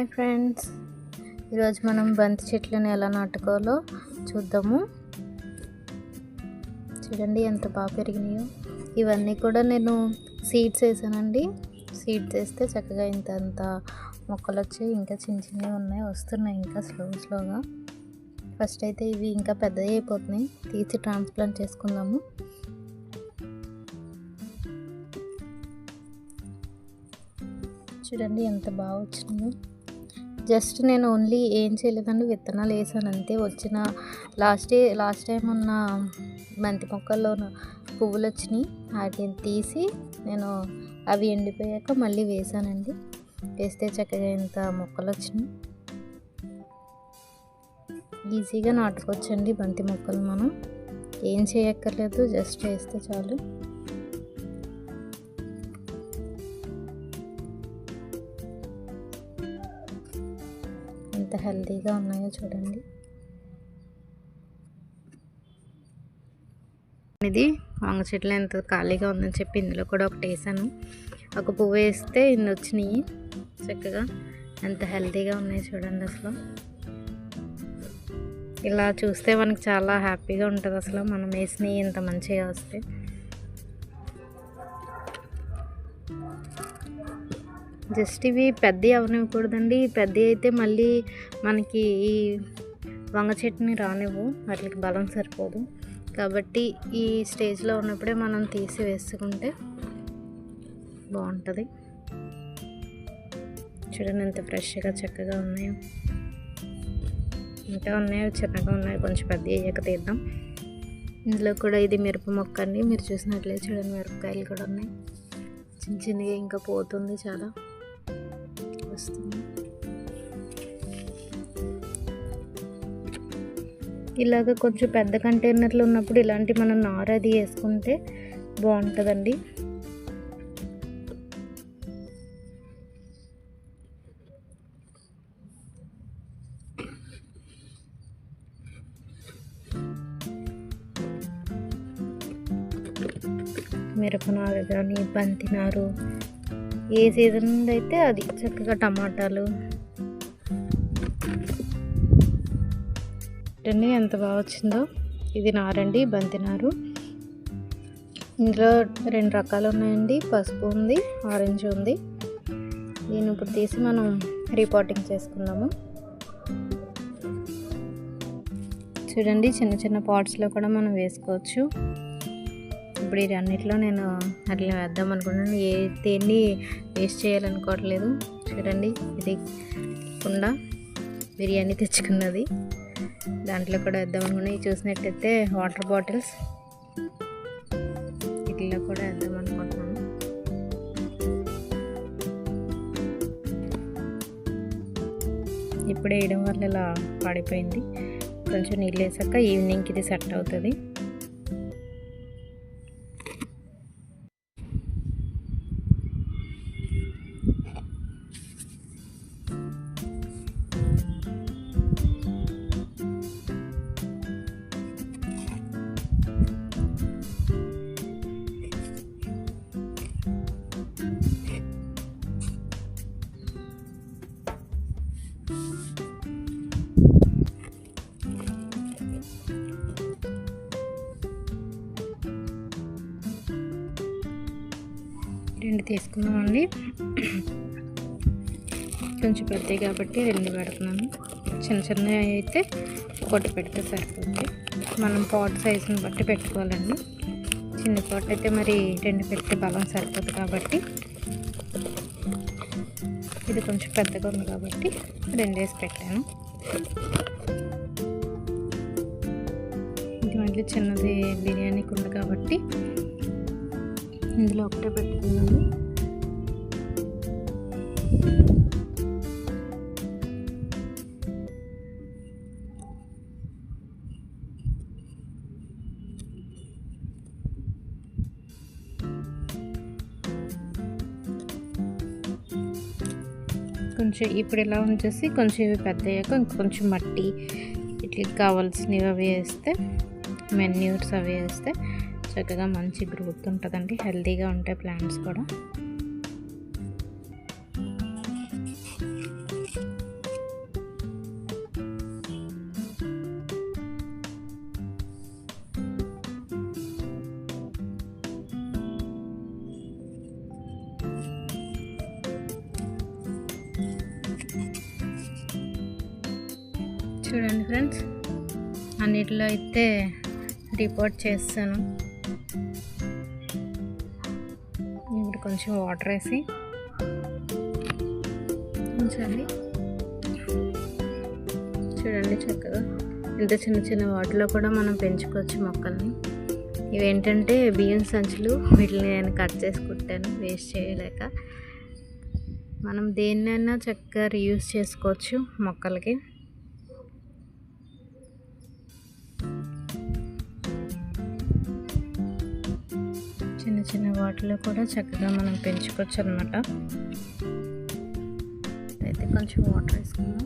Hi friends. ఈరోజు మనం బంతి చెట్లను ఎలా నాటుకోవాలో చూద్దాము. చూడండి ఎంత బాగా పెరిగినాయో. ఇవన్నీ కూడా నేను సీడ్స్ వేసానండి. సీడ్స్ వేస్తే చక్కగా ఇంత అంత మొక్కలు వచ్చాయి ఇంకా చిన్న చిన్నవి ఉన్నాయి వస్తున్నాయి ఇంకా స్లో స్లోగా. ఫస్ట్ అయితే ఇవి ఇంకా పెద్దవి అయిపోతున్నాయి. తీసి ట్రాన్స్ప్లాంట్ చేసుకుందాము. చూడండి ఎంత బాగా వచ్చినాయో. జస్ట్ నేను ఓన్లీ ఏం చేయలేదండి విత్తనాలు వేసాను అంతే. వచ్చిన లాస్ట్ లాస్ట్ టైం ఉన్న బంతి మొక్కల్లో పువ్వులు వచ్చినాయి. వాటిని తీసి నేను అవి ఎండిపోయాక మళ్ళీ వేసానండి. వేస్తే చక్కగా ఇంత మొక్కలు వచ్చినాయి. ఈజీగా నాటుకోవచ్చండి బంతి మొక్కలు మనం. ఏం చేయక్కర్లేదు జస్ట్ వేస్తే చాలు. ఎంత హెల్తీగా ఉన్నాయో చూడండి. ఇది వంగ చెట్లు ఎంత ఖాళీగా ఉందని చెప్పి ఇందులో కూడా ఒకటి వేసాను. ఒక పువ్వు వేస్తే ఇన్ని వచ్చినాయి. చక్కగా ఎంత హెల్తీగా ఉన్నాయి చూడండి అసలు. ఇలా చూస్తే మనకి చాలా హ్యాపీగా ఉంటుంది అసలు. మనం వేసినవి ఇంత మంచిగా వస్తే. జస్ట్ ఇవి పెద్ద అవనివ్వకూడదండి. పెద్ద అయితే మళ్ళీ మనకి ఈ వంగ చెట్టుని రానివ్వు. వాటికి బలం సరిపోదు. కాబట్టి ఈ స్టేజ్లో ఉన్నప్పుడే మనం తీసి వేసుకుంటే బాగుంటుంది. చూడండి ఎంత ఫ్రెష్గా చక్కగా ఉన్నాయో. ఇంకా ఉన్నాయో చిన్నగా ఉన్నాయో కొంచెం పెద్ద అయ్యాక తీద్దాం. ఇందులో కూడా ఇది మిరప మొక్క అండి. మీరు చూసినట్లే చూడండి మిరపకాయలు కూడా ఉన్నాయి. చిన్న చిన్నగా ఇంకా పోతుంది చాలా. వస్తుంది. ఇలాగ కొంచెం పెద్ద కంటైనర్లు ఉన్నప్పుడు ఇలాంటి మనం నార అది వేసుకుంటే బాగుంటుందండి. మిరపనారు కానీ బంతినారు ఏ సీజన్ అయితే అది చక్కగా టమాటాలు. రండి ఎంత బాగా వచ్చిందో. ఇది నారండి బంతి నారు. ఇందులో రెండు రకాలు ఉన్నాయండి. పసుపు ఉంది ఆరెంజ్ ఉంది. దీన్ని ఇప్పుడు తీసి మనం రిపోర్టింగ్ చేసుకుందాము. చూడండి చిన్న చిన్న పాట్స్లో కూడా మనం వేసుకోవచ్చు. ఇప్పుడు ఇది అన్నిట్లో నేను అట్లా వేద్దాం అనుకుంటున్నాను. ఏ దేన్ని వేస్ట్ చేయాలనుకోవట్లేదు చూడండి. ఇది కుండా బిర్యానీ తెచ్చుకున్నది. దాంట్లో కూడా వేద్దాం అనుకున్నాను ఇవి చూసినట్టయితే వాటర్ బాటిల్స్. వీటిలో కూడా వేద్దాం అనుకుంటున్నాను. ఇప్పుడు వేయడం వల్ల ఇలా పడిపోయింది. కొంచెం నీళ్ళు వేసాక ఈవినింగ్కి ఇది సెట్ అవుతుంది. రెండు తీసుకున్నామండి. కొంచెం పెద్దవి కాబట్టి రెండు పెడుతున్నాను. చిన్న చిన్నవి అయితే ఒకటి పెడితే సరిపోతుంది మనం పాట్ సైజుని బట్టి పెట్టుకోవాలండి. చిన్న పాట్ అయితే మరి రెండు పెడితే బలం సరిపోతుంది కాబట్టి ఇది కొంచెం పెద్దగా ఉంది కాబట్టి రెండు వేసి పెట్టాను. ఇది మళ్ళీ చిన్నది బిర్యానీకి ఉంది కాబట్టి ఇందులో ఒకటే పెట్టుకున్నాను. కొంచెం ఇప్పుడు ఇలా ఉంచేసి కొంచెం ఇవి పెద్ద అయ్యాక కొంచెం మట్టి ఇట్లకి కావాల్సినవి అవి వేస్తే మెన్యూర్స్ అవి వేస్తే చక్కగా మంచి గ్రోత్ ఉంటుందండి. హెల్తీగా ఉంటాయి ప్లాంట్స్ కూడా. చూడండి ఫ్రెండ్స్ అన్నిటిలో అయితే రిపోర్ట్ చేస్తాను. కొంచెం వాటర్ వేసి ఉంచాలి చూడండి చక్కగా. ఇంత చిన్న చిన్న వాటిలో కూడా మనం పెంచుకోవచ్చు మొక్కల్ని. ఇవేంటంటే బియ్యం సంచులు వీటిని నేను కట్ చేసి కుట్టాను వేస్ట్ చేయలేక. మనం దేన్నైనా చక్కగా రీయూస్ చేసుకోవచ్చు మొక్కలకి. చిన్న చిన్న వాటిలో కూడా చక్కగా మనం పెంచుకోవచ్చు అనమాట అయితే కొంచెం వాటర్ వేసుకుందాం.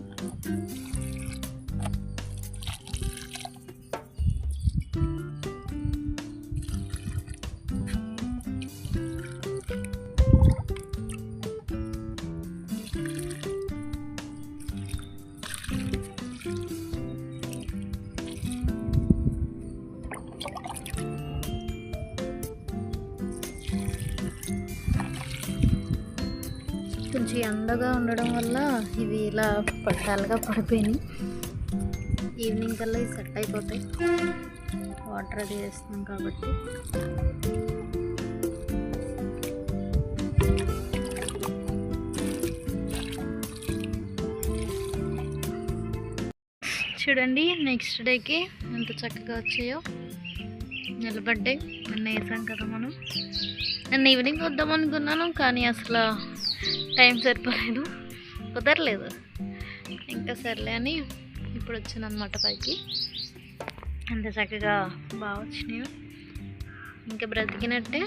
కొంచెం ఎండగా ఉండడం వల్ల ఇవి ఇలా పట్టాలుగా పడిపోయినాయి. ఈవినింగ్ కల్లా ఇవి సెట్ అయిపోతాయి. వాటర్ అది వేస్తున్నాం కాబట్టి. చూడండి నెక్స్ట్ డేకి ఎంత చక్కగా వచ్చాయో. నిలబడ్డాయి నిన్న వేసాం కదా మనం. నిన్న ఈవినింగ్ వద్దాం అనుకున్నాను కానీ అసలు టైం సరిపోలేదు. కుదరలేదు. ఇంకా సర్లే అని ఇప్పుడు వచ్చాను అనమాట పైకి. అంత చక్కగా బాగా వచ్చినాయి. ఇంకా బ్రతికినట్టే.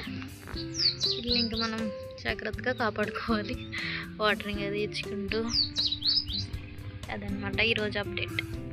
ఇల్లు ఇంకా మనం జాగ్రత్తగా కాపాడుకోవాలి. వాటరింగ్ అది ఇచ్చుకుంటూ. అదనమాట ఈరోజు అప్డేట్